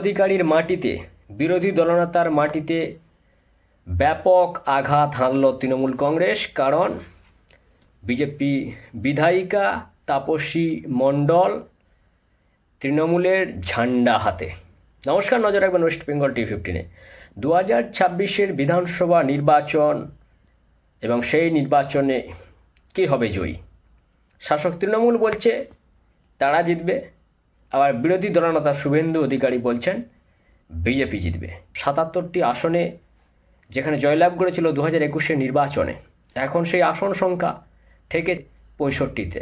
অধিকারীর মাটিতে, বিরোধী দলনেতার মাটিতে ব্যাপক আঘাত হানল তৃণমূল কংগ্রেস, কারণ বিজেপি বিধায়িকা তাপসী মণ্ডল তৃণমূলের ঝান্ডা হাতে। নমস্কার, নজর রাখবেন ওয়েস্ট বেঙ্গল টি ফিফটিনে দু হাজার ছাব্বিশের বিধানসভা নির্বাচন এবং সেই নির্বাচনে কে হবে জয়ী? শাসক তৃণমূল বলছে তারা জিতবে। আবার বিরোধী দলনেতা শুভেন্দু অধিকারী বলছেন, বিজেপি জিতবে। সাতাত্তরটি আসনে যেখানে জয়লাভ করেছিল দু হাজার একুশের নির্বাচনে, এখন সেই আসন সংখ্যা থেকে পঁয়ষট্টিতে।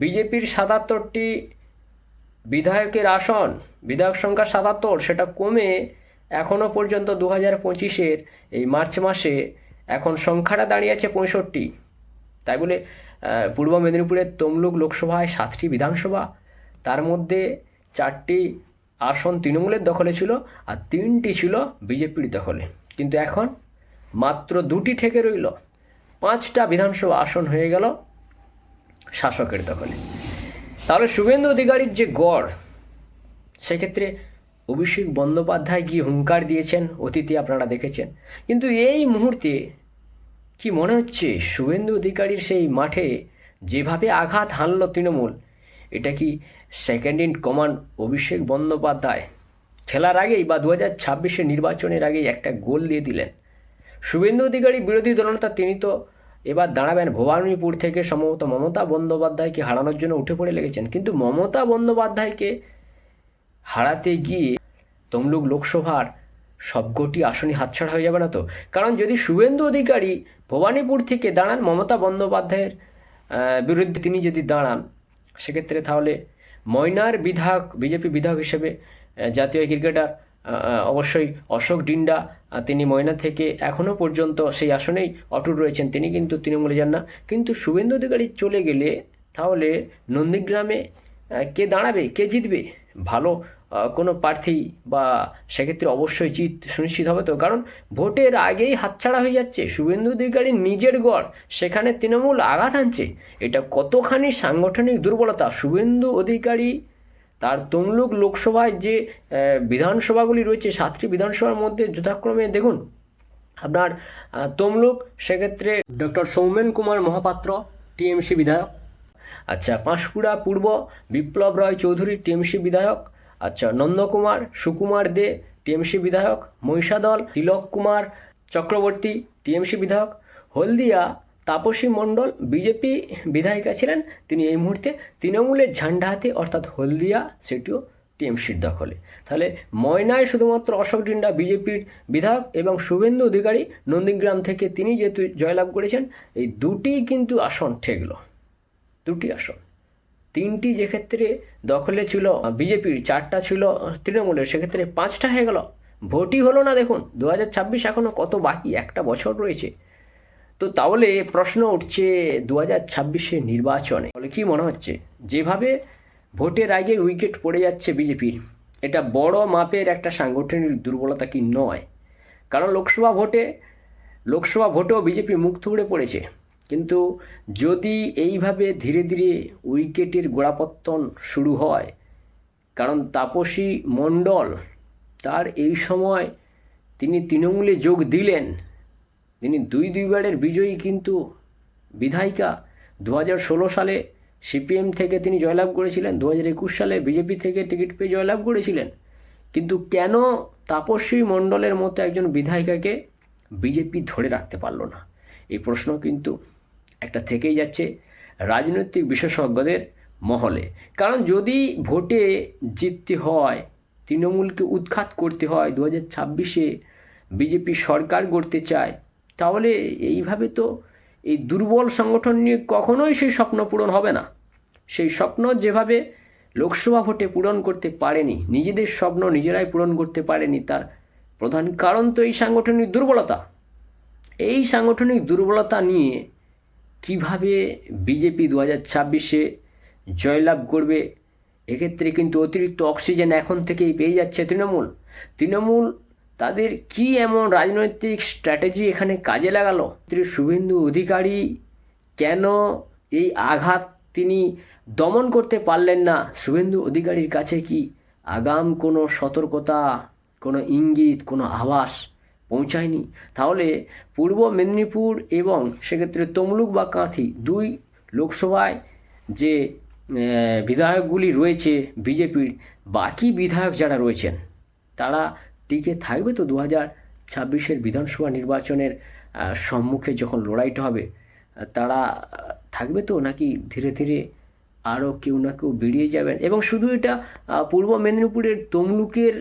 বিজেপির সাতাত্তরটি বিধায়কের আসন, বিধায়ক সংখ্যা সাতাত্তর, সেটা কমে এখনও পর্যন্ত দু হাজার পঁচিশের এই মার্চ মাসে এখন সংখ্যাটা দাঁড়িয়েছে পঁয়ষট্টি। তাই বলে পূর্ব মেদিনীপুরের তমলুক লোকসভায় সাতটি বিধানসভা, তার মধ্যে চারটি আসন তৃণমূলের দখলে ছিল আর তিনটি ছিল বিজেপির দখলে। কিন্তু এখন মাত্র দুটি ঠেকে রইল। পাঁচটা বিধানসভা আসন হয়ে গেল শাসকের দখলে। তাহলে শুভেন্দু অধিকারীর যে গড়, সেক্ষেত্রে অভিষেক বন্দ্যোপাধ্যায় গিয়ে হুঙ্কার দিয়েছেন? অতীতে আপনারা দেখেছেন। কিন্তু এই মুহূর্তে কি মনে হচ্ছে শুভেন্দু অধিকারীর সেই মাঠে যেভাবে আঘাত হানল তৃণমূল, এটা কি second in command Abhishek Bandyopadhyay খেলার আগেই বা দু হাজার ছাব্বিশের নির্বাচনের আগেই একটা গোল দিয়ে দিলেন। শুভেন্দু অধিকারী বিরোধী দলনেতা তিনি তো এবার দাঁড়াবেন ভবানীপুর থেকে সম্ভবত মমতা বন্দ্যোপাধ্যায়কে হারানোর জন্য উঠে পড়ে লেগেছেন। কিন্তু মমতা বন্দ্যোপাধ্যায়কে হারাতে গিয়ে তমলুক লোকসভার সবকটি আসনই হাতছাড়া হয়ে যাবে না তো? কারণ যদি শুভেন্দু অধিকারী ভবানীপুর থেকে দাঁড়ান, মমতা বন্দ্যোপাধ্যায়ের বিরুদ্ধে তিনি যদি দাঁড়ান, সেক্ষেত্রে তাহলে ময়নার বিধায়ক, বিজেপি বিধায়ক হিসেবে জাতীয় ক্রিকেটার অবশ্যই অশোক ডিন্ডা তিনি ময়না থেকে এখনও পর্যন্ত সেই আসনেই অটুট রয়েছেন। তিনি কিন্তু তৃণমূলে যান না। কিন্তু শুভেন্দু অধিকারী চলে গেলে তাহলে নন্দীগ্রামে কে দাঁড়াবে? কে জিতবে? ভালো কোনো প্রার্থী বা সেক্ষেত্রে অবশ্যই জিত সুনিশ্চিত হবে তো। কারণ ভোটের আগেই হাতছাড়া হয়ে যাচ্ছে। শুভেন্দু অধিকারী নিজের গড়, সেখানে তৃণমূল আঘাত আনছে এটা কতখানি সাংগঠনিক দুর্বলতা? শুভেন্দু অধিকারী তার তমলুক লোকসভায় যে বিধানসভাগুলি রয়েছে, সাতটি বিধানসভার মধ্যে যথাক্রমে দেখুন, আপনার তমলুক, সেক্ষেত্রে ডক্টর সৌমেন কুমার মহাপাত্র, টিএমসি বিধায়ক। আচ্ছা পাঁশকুড়া পূর্ব বিপ্লব রায় চৌধুরী, টিএমসি বিধায়ক। আচ্ছা নন্দকুমার, সুকুমার দে, টিএমসি বিধায়ক, মহিষাদল, তিলক কুমার চক্রবর্তী, টিএমসি বিধায়ক, হলদিয়া, তাপসী মণ্ডল, বিজেপি বিধায়িকা ছিলেন তিনি এই মুহূর্তে। তৃণমূলের ঝান্ডা হাতে, অর্থাৎ হলদিয়া, সেটিও টিএমসির দখলে। তাহলে ময়নায় শুধুমাত্র অশোক ডিন্ডা বিজেপির বিধায়ক এবং শুভেন্দু অধিকারী নন্দীগ্রাম থেকে তিনি যেহেতু জয়লাভ করেছেন, এই দুটি কিন্তু আসন ঠেকলো। দুটি আসন। তিনটি যে ক্ষেত্রে দখলে ছিল বিজেপির চারটা ছিল, তৃণমূলের, সেক্ষেত্রে পাঁচটা হয়ে গেল। ভোটই হলো না দেখুন, দু হাজার ছাব্বিশ এখনও কত বাকি? একটা বছর রয়েছে। তো তাহলে প্রশ্ন উঠছে দু হাজার ছাব্বিশের নির্বাচনে। বলে কী মনে হচ্ছে? যেভাবে ভোটের আগে উইকেট পড়ে যাচ্ছে বিজেপির, এটা বড় মাপের একটা সাংগঠনিক দুর্বলতা কি নয়? কারণ লোকসভা ভোটে, লোকসভা ভোটেও বিজেপি মুখ থুবড়ে পড়েছে। কিন্তু যদি এইভাবে ধীরে ধীরে উইকেটের গোড়াপত্তন শুরু হয়, কারণ তাপসী মণ্ডল, তার এই সময় তিনি তৃণমূলে যোগ দিলেন, তিনি দুই দুইবারের বিজয়ী কিন্তু বিধায়িকা। দু হাজার ষোলো সালে সিপিএম থেকে তিনি জয়লাভ করেছিলেন দু হাজার একুশ সালে বিজেপি থেকে টিকিট পেয়ে জয়লাভ করেছিলেন। কিন্তু কেন তাপস্বী মণ্ডলের মতো একজন বিধায়িকাকে বিজেপি ধরে রাখতে পারল না? এই প্রশ্ন কিন্তু একটা থেকেই যাচ্ছে রাজনৈতিক বিশেষজ্ঞদের মহলে। কারণ যদি ভোটে জিততে হয়, তৃণমূলকে উৎখাত করতে হয় দু হাজার ছাব্বিশে বিজেপি সরকার গড়তে চায়, তাহলে এইভাবে তো এই দুর্বল সংগঠন নিয়ে কখনোই সেই স্বপ্ন পূরণ হবে না। সেই স্বপ্ন যেভাবে লোকসভা ভোটে পূরণ করতে পারেনি, নিজেদের স্বপ্ন নিজেরাই পূরণ করতে পারেনি, তার প্রধান কারণ তো এই সাংগঠনিক দুর্বলতা। এই সাংগঠনিক দুর্বলতা নিয়ে কীভাবে বিজেপি দু হাজার ছাব্বিশে জয়লাভ করবে? এক্ষেত্রে কিন্তু অতিরিক্ত অক্সিজেন এখন থেকেই পেয়ে যাচ্ছে তৃণমূল। তৃণমূল তাদের কি এমন রাজনৈতিক স্ট্র্যাটেজি এখানে কাজে লাগালো? শুভেন্দু অধিকারী কেন এই আঘাত তিনি দমন করতে পারলেন না? শুভেন্দু অধিকারীর কাছে কি আগাম কোনো সতর্কতা, কোনো ইঙ্গিত, কোনো আভাস? পৌঁছায়নি। তাহলে পূর্ব মেদিনীপুর এবং সেক্ষেত্রে তমলুক বা কাঁথি দুই লোকসভায় যে বিধায়কগুলি রয়েছে বিজেপির, বাকি বিধায়ক যারা রয়েছেন, তারা টিকে থাকবে তো দু হাজার ছাব্বিশের বিধানসভা নির্বাচনের সম্মুখে যখন লড়াইটা হবে, তারা থাকবে তো নাকি ধীরে ধীরে আরও কেউ না কেউ বেরিয়ে যাবেন। এবং শুধু এটা পূর্ব মেদিনীপুরের তমলুকের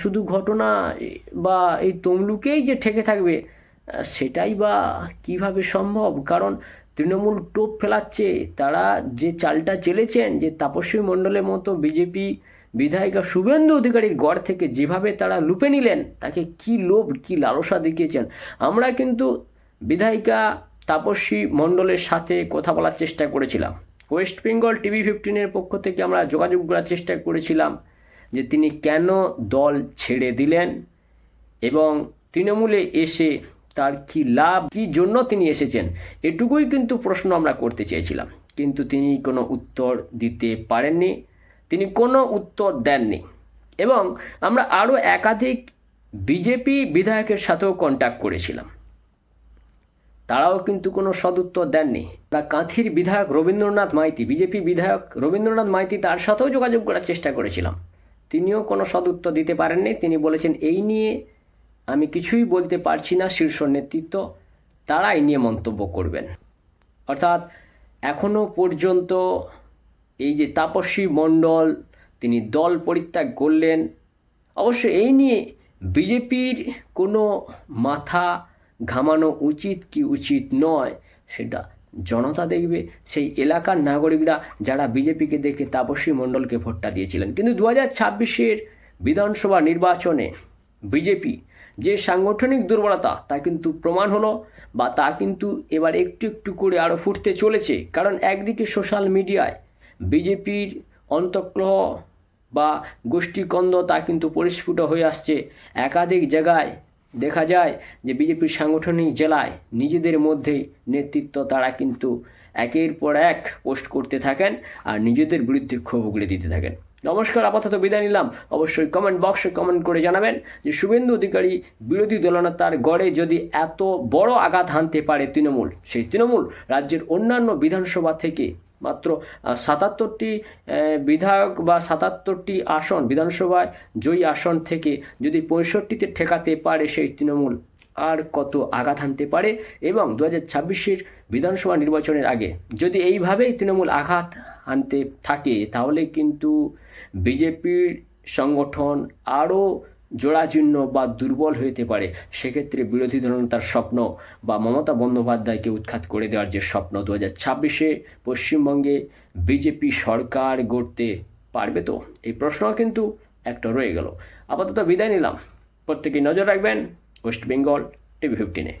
শুধু ঘটনা বা এই তমলুকেই যে ঠেকে থাকবে সেটাই বা কীভাবে সম্ভব? কারণ তৃণমূল টোপ ফেলাচ্ছে, তারা যে চালটা চেলেছেন, যে তাপস্বী মণ্ডলের মতো বিজেপি বিধায়িকা শুভেন্দু অধিকারীর গড় থেকে যেভাবে তারা লুপে নিলেন, তাকে কি লোভ, কি লালসা দেখিয়েছেন? আমরা কিন্তু বিধায়িকা তাপস্বী মণ্ডলের সাথে কথা বলার চেষ্টা করেছিলাম। ওয়েস্ট বেঙ্গল টিভি ফিফটিনের পক্ষ থেকে আমরা যোগাযোগ করার চেষ্টা করেছিলাম যে তিনি কেন দল ছেড়ে দিলেন এবং তৃণমূলে এসে তার কি লাভ, কি জন্য তিনি এসেছেন, এটুকুই কিন্তু প্রশ্ন আমরা করতে চেয়েছিলাম। কিন্তু তিনি কোনো উত্তর দিতে পারেননি, তিনি কোনো উত্তর দেননি এবং আমরা আরও একাধিক বিজেপি বিধায়কের সাথেও কন্ট্যাক্ট করেছিলাম। তারাও কিন্তু কোনো সদুত্তর দেননি। কাঁথির বিধায়ক রবীন্দ্রনাথ মাইতি, বিজেপি বিধায়ক রবীন্দ্রনাথ মাইতি তার সাথেও যোগাযোগ করার চেষ্টা করেছিলাম। তিনিও কোনো সদুত্তর দিতে পারেননি। তিনি বলেছেন, এই নিয়ে আমি কিছুই বলতে পারছি না, শীর্ষ নেতৃত্ব তারাই নিয়ে মন্তব্য করবেন। অর্থাৎ এখনও পর্যন্ত এই যে তাপস্বী মণ্ডল, তিনি দল পরিত্যাগ করলেন, অবশ্য এই নিয়ে বিজেপির কোনো মাথা ঘামানো উচিত কি উচিত নয়, সেটা জনতা দেখবে। সেই এলাকার নাগরিকরা যারা বিজেপিকে দেখে তাপসী মণ্ডলকে ভোটটা দিয়েছিলেন। কিন্তু দু হাজার ছাব্বিশের বিধানসভা নির্বাচনে বিজেপি যে সাংগঠনিক দুর্বলতা, তা কিন্তু প্রমাণ হলো বা তা কিন্তু এবার একটু একটু করে আরও ফুটতে চলেছে। কারণ একদিকে সোশ্যাল মিডিয়ায় বিজেপির অন্তঃগ্রহ বা গোষ্ঠীকন্দ তা কিন্তু পরিস্ফুট হয়ে আসছে। একাধিক জায়গায় দেখা যায় যে বিজেপির সাংগঠনিক জেলায় নিজেদের মধ্যে নেতৃত্ব তারা কিন্তু একের পর এক পোস্ট করতে থাকেন আর নিজেদের বিরুদ্ধে ক্ষোভ উগড়ে দিতে থাকেন। নমস্কার, আপাতত বিদায় নিলাম। অবশ্যই কমেন্ট বক্সে কমেন্ট করে জানাবেন যে শুভেন্দু অধিকারী বিরোধী দলনেতার গড়ে যদি এত বড় আঘাত হানতে পারে তৃণমূল, সেই তৃণমূল রাজ্যের অন্যান্য বিধানসভা থেকে মাত্র সাতাত্তরটি বিধায়ক বা সাতাত্তরটি আসন, বিধানসভায় জয়ী আসন থেকে যদি পঁয়ষট্টিতে ঠেকাতে পারে সেই তৃণমূল, আর কত আঘাত হানতে পারে? এবং দু হাজার ছাব্বিশের বিধানসভা নির্বাচনের আগে যদি এইভাবেই তৃণমূল আঘাত আনতে থাকে, তাহলে কিন্তু বিজেপির সংগঠন আরও জোড়াজীর্ণ বা দুর্বল হইতে পারে, সেক্ষেত্রে বিরোধী দলনেতার স্বপ্ন বা মমতা বন্দ্যোপাধ্যায়কে উৎখাত করে দেওয়ার যে স্বপ্ন দু হাজার ছাব্বিশে পশ্চিমবঙ্গে বিজেপি সরকার গড়তে পারবে তো? এই প্রশ্ন কিন্তু একটা রয়ে গেল। আপাতত বিদায় নিলাম। প্রত্যেকেই নজর রাখবেন, ওয়েস্ট বেঙ্গল টিভি ফিফটিনে